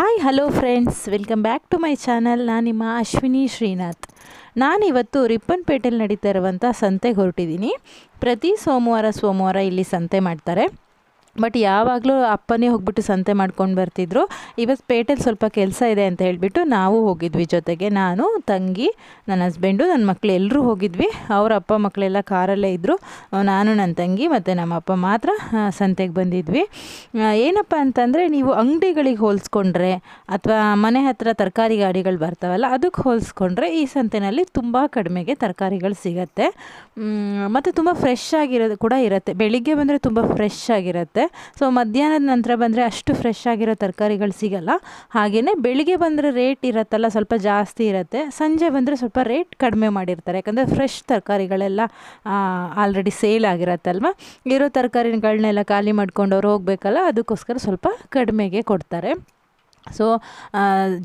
Hi hello friends welcome back to my channel ನಾನು ನಿಮ್ಮ ಅಶ್ವಿನಿ ಶ್ರೀನಾಥ್. ನಾನಿವತ್ತು ರಿಪ್ಪನ್ಪೇಟೆಯಲ್ಲಿ ನಡೀತಾ ಇರುವಂಥ ಸಂತೆಗೆ ಹೊರಟಿದ್ದೀನಿ. ಪ್ರತಿ ಸೋಮವಾರ ಸೋಮವಾರ ಇಲ್ಲಿ ಸಂತೆ ಮಾಡ್ತಾರೆ. ಬಟ್ ಯಾವಾಗಲೂ ಅಪ್ಪನೇ ಹೋಗ್ಬಿಟ್ಟು ಸಂತೆ ಮಾಡ್ಕೊಂಡು ಬರ್ತಿದ್ರು. ಇವತ್ತು ಪೇಟೆಲಿ ಸ್ವಲ್ಪ ಕೆಲಸ ಇದೆ ಅಂತ ಹೇಳಿಬಿಟ್ಟು ನಾವು ಹೋಗಿದ್ವಿ ಜೊತೆಗೆ. ನಾನು, ತಂಗಿ, ನನ್ನ ಹಸ್ಬೆಂಡು ನನ್ನ ಮಕ್ಕಳು ಎಲ್ಲರೂ ಹೋಗಿದ್ವಿ. ಅವ್ರ ಅಪ್ಪ ಮಕ್ಕಳೆಲ್ಲ ಕಾರಲ್ಲೇ ಇದ್ದರು ನಾನು ನನ್ನ ತಂಗಿ ಮತ್ತು ನಮ್ಮ ಅಪ್ಪ ಮಾತ್ರ ಸಂತೆಗೆ ಬಂದಿದ್ವಿ. ಏನಪ್ಪ ಅಂತಂದರೆ ನೀವು ಅಂಗಡಿಗಳಿಗೆ ಹೋಲಿಸ್ಕೊಂಡ್ರೆ ಅಥವಾ ಮನೆ ಹತ್ರ ತರಕಾರಿ ಗಾಡಿಗಳು ಬರ್ತಾವಲ್ಲ ಅದಕ್ಕೆ ಹೋಲಿಸ್ಕೊಂಡ್ರೆ ಈ ಸಂತೆನಲ್ಲಿ ತುಂಬ ಕಡಿಮೆಗೆ ತರಕಾರಿಗಳು ಸಿಗತ್ತೆ. ಮತ್ತು ತುಂಬ ಫ್ರೆಶ್ ಆಗಿರೋದು ಕೂಡ ಇರುತ್ತೆ. ಬೆಳಿಗ್ಗೆ ಬಂದರೆ ತುಂಬ ಫ್ರೆಶ್ ಆಗಿರುತ್ತೆ. ಸೊ ಮಧ್ಯಾಹ್ನದ ನಂತರ ಬಂದರೆ ಅಷ್ಟು ಫ್ರೆಶ್ ಆಗಿರೋ ತರಕಾರಿಗಳು ಸಿಗಲ್ಲ. ಹಾಗೆಯೇ ಬೆಳಿಗ್ಗೆ ಬಂದರೆ ರೇಟ್ ಇರುತ್ತಲ್ಲ, ಸ್ವಲ್ಪ ಜಾಸ್ತಿ ಇರುತ್ತೆ. ಸಂಜೆ ಬಂದರೆ ಸ್ವಲ್ಪ ರೇಟ್ ಕಡಿಮೆ ಮಾಡಿರ್ತಾರೆ. ಯಾಕಂದರೆ ಫ್ರೆಶ್ ತರಕಾರಿಗಳೆಲ್ಲ ಆಲ್ರೆಡಿ ಸೇಲ್ ಆಗಿರತ್ತಲ್ವ? ಇರೋ ತರಕಾರಿಗಳನ್ನೆಲ್ಲ ಖಾಲಿ ಮಾಡ್ಕೊಂಡು ಅವ್ರು ಹೋಗಬೇಕಲ್ಲ, ಅದಕ್ಕೋಸ್ಕರ ಸ್ವಲ್ಪ ಕಡಿಮೆಗೆ ಕೊಡ್ತಾರೆ. ಸೊ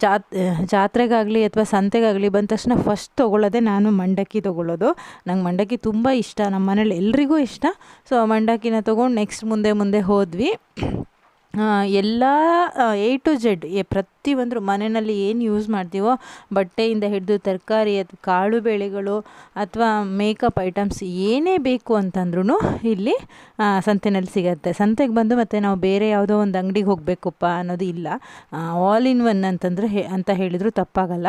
ಜಾತ್ ಜಾತ್ರೆಗಾಗಲಿ ಅಥವಾ ಸಂತೆಗಾಗಲಿ ಬಂದ ತಕ್ಷಣ ಫಸ್ಟ್ ತೊಗೊಳ್ಳೋದೇ ನಾನು ಮಂಡಕ್ಕಿ ತೊಗೊಳ್ಳೋದು. ನಂಗೆ ಮಂಡಕ್ಕಿ ತುಂಬ ಇಷ್ಟ. ನಮ್ಮ ಮನೇಲಿ ಎಲ್ರಿಗೂ ಇಷ್ಟ. ಸೊ ಮಂಡಕ್ಕಿನ ತೊಗೊಂಡು ನೆಕ್ಸ್ಟ್ ಮುಂದೆ ಮುಂದೆ ಹೋದ್ವಿ. ಎಲ್ಲ ಎ ಟು ಜೆಡ್ ಪ್ರತಿಯೊಂದು ಮನೆಯಲ್ಲಿ ಏನು ಯೂಸ್ ಮಾಡ್ತೀವೋ, ಬಟ್ಟೆಯಿಂದ ಹಿಡಿದು ತರಕಾರಿ ಅಥವಾ ಕಾಳು ಬೇಳೆಗಳು ಅಥವಾ ಮೇಕಪ್ ಐಟಮ್ಸ್ ಏನೇ ಬೇಕು ಅಂತಂದ್ರೂ ಇಲ್ಲಿ ಸಂತೆನಲ್ಲಿ ಸಿಗತ್ತೆ. ಸಂತೆಗೆ ಬಂದು ಮತ್ತು ನಾವು ಬೇರೆ ಯಾವುದೋ ಒಂದು ಅಂಗಡಿಗೆ ಹೋಗಬೇಕಪ್ಪ ಅನ್ನೋದು ಇಲ್ಲ. ಆಲ್ ಇನ್ ಒನ್ ಅಂತಂದರೆ ಅಂತ ಹೇಳಿದರೂ ತಪ್ಪಾಗಲ್ಲ.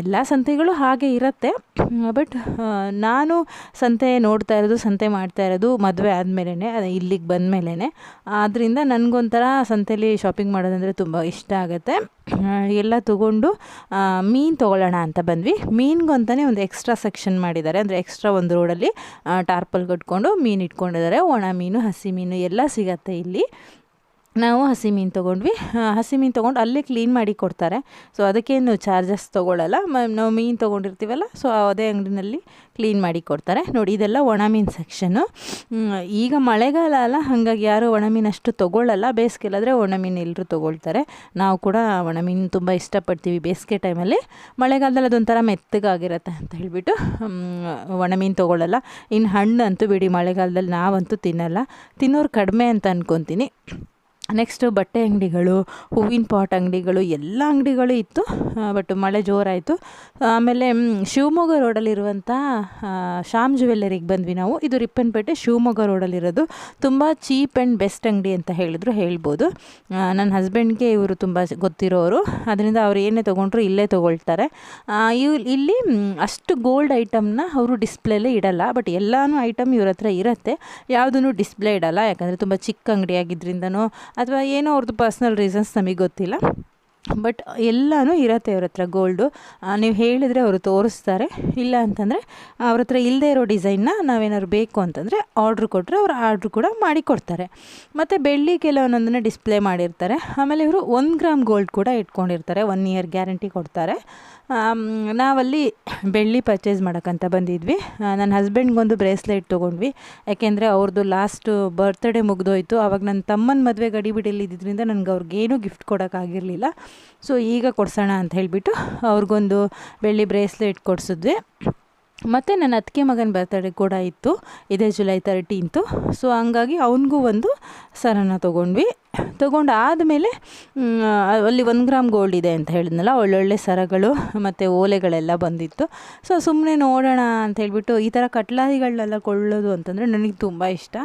ಎಲ್ಲ ಸಂತೆಗಳು ಹಾಗೆ ಇರುತ್ತೆ. ಬಟ್ ನಾನು ಸಂತೆ ನೋಡ್ತಾ ಇರೋದು, ಸಂತೆ ಮಾಡ್ತಾ ಇರೋದು ಮದುವೆ ಆದಮೇಲೆ ಇಲ್ಲಿಗೆ ಬಂದ ಮೇಲೆ ಆದ್ದರಿಂದ ನನಗೊಂಥರ ಸಂತೆಯಲ್ಲಿ ಶಾಪಿಂಗ್ ಮಾಡೋದಂದರೆ ತುಂಬ ಇಷ್ಟ ಆಗುತ್ತೆ. ಎಲ್ಲ ತಗೊಂಡು ಮೀನು ತೊಗೊಳ್ಳೋಣ ಅಂತ ಬಂದ್ವಿ. ಮೀನಿಗಂತಲೇ ಒಂದು ಎಕ್ಸ್ಟ್ರಾ ಸೆಕ್ಷನ್ ಮಾಡಿದ್ದಾರೆ. ಅಂದರೆ ಎಕ್ಸ್ಟ್ರಾ ಒಂದು ರೋಡಲ್ಲಿ ಟಾರ್ಪಲ್ ಕಟ್ಕೊಂಡು ಮೀನು ಇಟ್ಕೊಂಡಿದ್ದಾರೆ. ಒಣ ಮೀನು, ಹಸಿ ಮೀನು ಎಲ್ಲ ಸಿಗತ್ತೆ ಇಲ್ಲಿ. ನಾವು ಹಸಿ ಮೀನು ತೊಗೊಂಡ್ವಿ. ಹಸಿ ಮೀನು ತೊಗೊಂಡು ಅಲ್ಲೇ ಕ್ಲೀನ್ ಮಾಡಿ ಕೊಡ್ತಾರೆ. ಸೊ ಅದಕ್ಕೇನು ಚಾರ್ಜಸ್ ತೊಗೊಳ್ಳಲ್ಲ ನಾವು ಮೀನು ತೊಗೊಂಡಿರ್ತೀವಲ್ಲ ಸೊ ಅದೇ ಅಂಗಡಿನಲ್ಲಿ ಕ್ಲೀನ್ ಮಾಡಿ ಕೊಡ್ತಾರೆ. ನೋಡಿ, ಇದೆಲ್ಲ ಒಣ ಮೀನು ಸೆಕ್ಷನ್ನು ಈಗ ಮಳೆಗಾಲ ಅಲ್ಲ, ಹಾಗಾಗಿ ಯಾರು ಒಣ ಮೀನು ಅಷ್ಟು ತೊಗೊಳ್ಳಲ್ಲ ಬೇಸಿಗೆಲಾದರೆ ಒಣ ಮೀನು ಎಲ್ಲರೂ ತೊಗೊಳ್ತಾರೆ. ನಾವು ಕೂಡ ಒಣ ಮೀನು ತುಂಬ ಇಷ್ಟಪಡ್ತೀವಿ ಬೇಸಿಗೆ ಟೈಮಲ್ಲಿ ಮಳೆಗಾಲದಲ್ಲಿ ಅದೊಂಥರ ಮೆತ್ತಗಾಗಿರುತ್ತೆ ಅಂತ ಹೇಳಿಬಿಟ್ಟು ಒಣ ಮೀನು ತೊಗೊಳ್ಳಲ್ಲ ಇನ್ನು ಹಣ್ಣು ಅಂತೂ ಬಿಡಿ, ಮಳೆಗಾಲದಲ್ಲಿ ನಾವಂತೂ ತಿನ್ನಲ್ಲ. ತಿನ್ನೋರು ಕಡಿಮೆ ಅಂತ ಅನ್ಕೊತೀನಿ. ನೆಕ್ಸ್ಟು ಬಟ್ಟೆ ಅಂಗಡಿಗಳು, ಹೂವಿನ ಪಾಟ್ ಅಂಗಡಿಗಳು, ಎಲ್ಲ ಅಂಗಡಿಗಳು ಇತ್ತು. ಬಟ್ ಮಳೆ ಜೋರಾಯಿತು. ಆಮೇಲೆ ಶಿವಮೊಗ್ಗ ರೋಡಲ್ಲಿರುವಂಥ ಶ್ಯಾಮ್ ಜುವೆಲ್ಲರಿಗೆ ಬಂದ್ವಿ ನಾವು. ಇದು ರಿಪ್ಪನ್ಪೇಟೆ ಶಿವಮೊಗ್ಗ ರೋಡಲ್ಲಿರೋದು. ತುಂಬ ಚೀಪ್ ಆ್ಯಂಡ್ ಬೆಸ್ಟ್ ಅಂಗಡಿ ಅಂತ ಹೇಳಿದ್ರು, ಹೇಳ್ಬೋದು. ನನ್ನ ಹಸ್ಬೆಂಡ್ಗೆ ಇವರು ತುಂಬ ಗೊತ್ತಿರೋರು. ಅದರಿಂದ ಅವ್ರು ಏನೇ ತೊಗೊಂಡ್ರು ಇಲ್ಲೇ ತೊಗೊಳ್ತಾರೆ. ಇವ್, ಇಲ್ಲಿ ಅಷ್ಟು ಗೋಲ್ಡ್ ಐಟಮ್ನ ಅವರು ಡಿಸ್ಪ್ಲೇಲೇ ಇಡಲ್ಲ ಬಟ್ ಎಲ್ಲನೂ ಐಟಮ್ ಇವ್ರ ಹತ್ರ ಇರುತ್ತೆ. ಯಾವುದೂ ಡಿಸ್ಪ್ಲೇ ಇಡಲ್ಲ, ಯಾಕಂದರೆ ತುಂಬ ಚಿಕ್ಕ ಅಂಗಡಿ ಆಗಿದ್ರಿಂದನೋ ಅಥವಾ ಏನೋ ಅವ್ರದ್ದು ಪರ್ಸ್ನಲ್ ರೀಸನ್ಸ್ ನಮಗೆ ಗೊತ್ತಿಲ್ಲ. ಬಟ್ ಎಲ್ಲನೂ ಇರತ್ತೆ ಅವ್ರ ಹತ್ರ ಗೋಲ್ಡು ನೀವು ಹೇಳಿದರೆ ಅವರು ತೋರಿಸ್ತಾರೆ. ಇಲ್ಲ ಅಂತಂದರೆ ಅವ್ರ ಹತ್ರ ಇಲ್ಲದೇ ಇರೋ ಡಿಸೈನ್ನ ನಾವೇನಾದ್ರು ಬೇಕು ಅಂತಂದರೆ ಆರ್ಡ್ರ್ ಕೊಟ್ಟರೆ ಅವ್ರು ಆರ್ಡ್ರ್ ಕೂಡ ಮಾಡಿ ಕೊಡ್ತಾರೆ. ಮತ್ತು ಬೆಳ್ಳಿ ಕೆಲವೊಂದೊಂದನ್ನು ಡಿಸ್ಪ್ಲೇ ಮಾಡಿರ್ತಾರೆ. ಆಮೇಲೆ ಇವರು ಒಂದು ಗ್ರಾಮ್ ಗೋಲ್ಡ್ ಕೂಡ ಇಟ್ಕೊಂಡಿರ್ತಾರೆ. ಒನ್ ಇಯರ್ ಗ್ಯಾರಂಟಿ ಕೊಡ್ತಾರೆ. ನಾವಲ್ಲಿ ಬೆಳ್ಳಿ ಪರ್ಚೇಸ್ ಮಾಡೋಕ್ಕಂತ ಬಂದಿದ್ವಿ. ನನ್ನ ಹಸ್ಬೆಂಡ್ಗೊಂದು ಬ್ರೇಸ್ಲೆಟ್ ತೊಗೊಂಡ್ವಿ. ಯಾಕೆಂದರೆ ಅವ್ರದ್ದು ಲಾಸ್ಟ್ ಬರ್ತ್ಡೇ ಮುಗಿದೋಯ್ತು. ಆವಾಗ ನನ್ನ ತಮ್ಮನ ಮದುವೆ ಗಡಿಬಿಡಿಯಲ್ಲಿ ಇದ್ದಿದ್ದರಿಂದ ನನಗೆ ಅವ್ರಿಗೇನು ಗಿಫ್ಟ್ ಕೊಡೋಕ್ಕಾಗಿರಲಿಲ್ಲ ಸೊ ಈಗ ಕೊಡ್ಸೋಣ ಅಂತ ಹೇಳಿಬಿಟ್ಟು ಅವ್ರಿಗೊಂದು ಬೆಳ್ಳಿ ಬ್ರೇಸ್ಲೆಟ್ ಕೊಡಿಸಿದ್ವಿ. ಮತ್ತು ನನ್ನ ಅತ್ತಿಗೆ ಮಗನ ಬರ್ತಡೇ ಕೂಡ ಇತ್ತು. ಇದೇ ಜುಲೈ ತರ್ಟೀನ್ತು ಸೊ ಹಂಗಾಗಿ ಅವನಿಗೂ ಒಂದು ಸರನ ತೊಗೊಂಡ್ವಿ. ತೊಗೊಂಡು ಆದಮೇಲೆ ಅಲ್ಲಿ ಒಂದು ಗ್ರಾಮ್ ಗೋಲ್ಡ್ ಇದೆ ಅಂತ ಹೇಳಿದ್ನಲ್ಲ, ಒಳ್ಳೊಳ್ಳೆ ಸರಗಳು ಮತ್ತು ಓಲೆಗಳೆಲ್ಲ ಬಂದಿತ್ತು. ಸೊ ಸುಮ್ಮನೆ ನೋಡೋಣ ಅಂತ ಹೇಳಿಬಿಟ್ಟು ಈ ಥರ ಕಟ್ಲಾರಿಗಳನ್ನೆಲ್ಲ ಕೊಳ್ಳೋದು ಅಂತಂದರೆ ನನಗೆ ತುಂಬ ಇಷ್ಟ.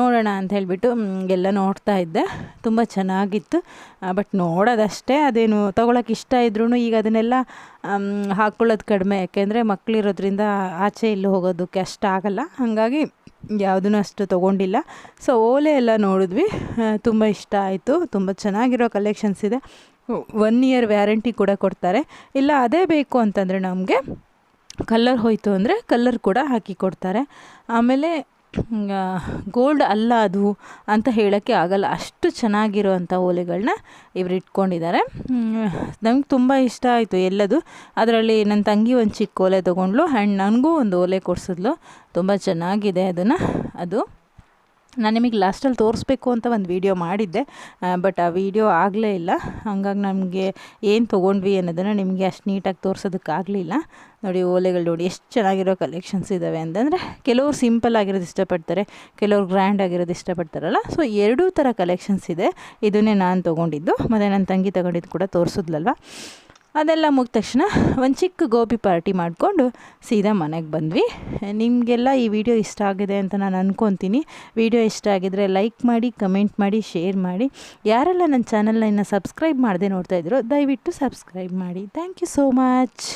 ನೋಡೋಣ ಅಂತ ಹೇಳಿಬಿಟ್ಟು ಎಲ್ಲ ನೋಡ್ತಾ ಇದ್ದೆ. ತುಂಬ ಚೆನ್ನಾಗಿತ್ತು. ಬಟ್ ನೋಡೋದಷ್ಟೇ ಅದೇನು ತೊಗೊಳಕ್ಕೆ ಇಷ್ಟ ಇದ್ರೂ ಈಗ ಅದನ್ನೆಲ್ಲ ಹಾಕ್ಕೊಳ್ಳೋದು ಕಡಿಮೆ. ಯಾಕೆಂದರೆ ಮಕ್ಕಳಿರೋದ್ರಿಂದ ಆಚೆ ಇಲ್ಲಿ ಹೋಗೋದಕ್ಕೆ ಕಷ್ಟ ಆಗಲ್ಲ. ಹಾಗಾಗಿ ಯಾವುದೂ ಅಷ್ಟು ತೊಗೊಂಡಿಲ್ಲ. ಸೊ ಓಲೆ ಎಲ್ಲ ನೋಡಿದ್ವಿ. ತುಂಬ ಇಷ್ಟ ಆಯಿತು. ತುಂಬ ಚೆನ್ನಾಗಿರೋ ಕಲೆಕ್ಷನ್ಸ್ ಇದೆ. ಒನ್ ಇಯರ್ ವ್ಯಾರಂಟಿ ಕೂಡ ಕೊಡ್ತಾರೆ. ಇಲ್ಲ, ಅದೇ ಬೇಕು ಅಂತಂದರೆ ನಮಗೆ ಕಲ್ಲರ್ ಹೋಯಿತು ಅಂದರೆ ಕಲ್ಲರ್ ಕೂಡ ಹಾಕಿ ಕೊಡ್ತಾರೆ. ಆಮೇಲೆ ಗೋಲ್ಡ್ ಅಲ್ಲ ಅದು ಅಂತ ಹೇಳೋಕ್ಕೆ ಆಗಲ್ಲ. ಅಷ್ಟು ಚೆನ್ನಾಗಿರುವಂಥ ಓಲೆಗಳನ್ನ ಇವರು ಇಟ್ಕೊಂಡಿದ್ದಾರೆ. ನಂಗೆ ತುಂಬ ಇಷ್ಟ ಆಯಿತು ಎಲ್ಲದು. ಅದರಲ್ಲಿ ನನ್ನ ತಂಗಿ ಒಂದು ಚಿಕ್ಕ ಓಲೆ ತೊಗೊಂಡ್ಲು ಆ್ಯಂಡ್ ನನಗೂ ಒಂದು ಓಲೆ ಕೊಡಿಸಿದ್ಲು. ತುಂಬ ಚೆನ್ನಾಗಿದೆ ಅದನ್ನು. ಅದು ನಾನು ನಿಮಗೆ ಲಾಸ್ಟಲ್ಲಿ ತೋರಿಸ್ಬೇಕು ಅಂತ ಒಂದು ವೀಡಿಯೋ ಮಾಡಿದ್ದೆ. ಬಟ್ ಆ ವೀಡಿಯೋ ಆಗಲೇ ಇಲ್ಲ. ಹಂಗಾಗಿ ನಮಗೆ ಏನು ತೊಗೊಂಡ್ವಿ ಅನ್ನೋದನ್ನು ನಿಮಗೆ ಅಷ್ಟು ನೀಟಾಗಿ ತೋರಿಸೋದಕ್ಕಾಗಲಿಲ್ಲ ನೋಡಿ ಓಲೆಗಳು ನೋಡಿ ಎಷ್ಟು ಚೆನ್ನಾಗಿರೋ ಕಲೆಕ್ಷನ್ಸ್ ಇದ್ದಾವೆ ಅಂತಂದರೆ ಕೆಲವರು ಸಿಂಪಲ್ ಆಗಿರೋದು ಇಷ್ಟಪಡ್ತಾರೆ, ಕೆಲವರು ಗ್ರ್ಯಾಂಡ್ ಆಗಿರೋದು ಇಷ್ಟಪಡ್ತಾರಲ್ಲ. ಸೊ ಎರಡೂ ಥರ ಕಲೆಕ್ಷನ್ಸ್ ಇದೆ. ಇದನ್ನೇ ನಾನು ತೊಗೊಂಡಿದ್ದು. ಮತ್ತು ನನ್ನ ತಂಗಿ ತಗೊಂಡಿದ್ದು ಕೂಡ ತೋರಿಸಿದ್ಲಲ್ವ? ಅದೆಲ್ಲ ಮುಗಿದ ತಕ್ಷಣ ಒಂದು ಚಿಕ್ಕ ಗೋಬಿ ಪಾರ್ಟಿ ಮಾಡಿಕೊಂಡು ಸೀದಾ ಮನೆಗೆ ಬಂದ್ವಿ. ನಿಮಗೆಲ್ಲ ಈ ವಿಡಿಯೋ ಇಷ್ಟ ಆಗಿದೆ ಅಂತ ನಾನು ಅಂದ್ಕೊತೀನಿ ವಿಡಿಯೋ ಇಷ್ಟ ಆಗಿದರೆ ಲೈಕ್ ಮಾಡಿ, ಕಮೆಂಟ್ ಮಾಡಿ, ಶೇರ್ ಮಾಡಿ. ಯಾರೆಲ್ಲ ನನ್ನ ಚಾನಲ್ನ ಇನ್ನು ಸಬ್ಸ್ಕ್ರೈಬ್ ಮಾಡದೆ ನೋಡ್ತಾಯಿದ್ರು ದಯವಿಟ್ಟು ಸಬ್ಸ್ಕ್ರೈಬ್ ಮಾಡಿ. Thank you so much.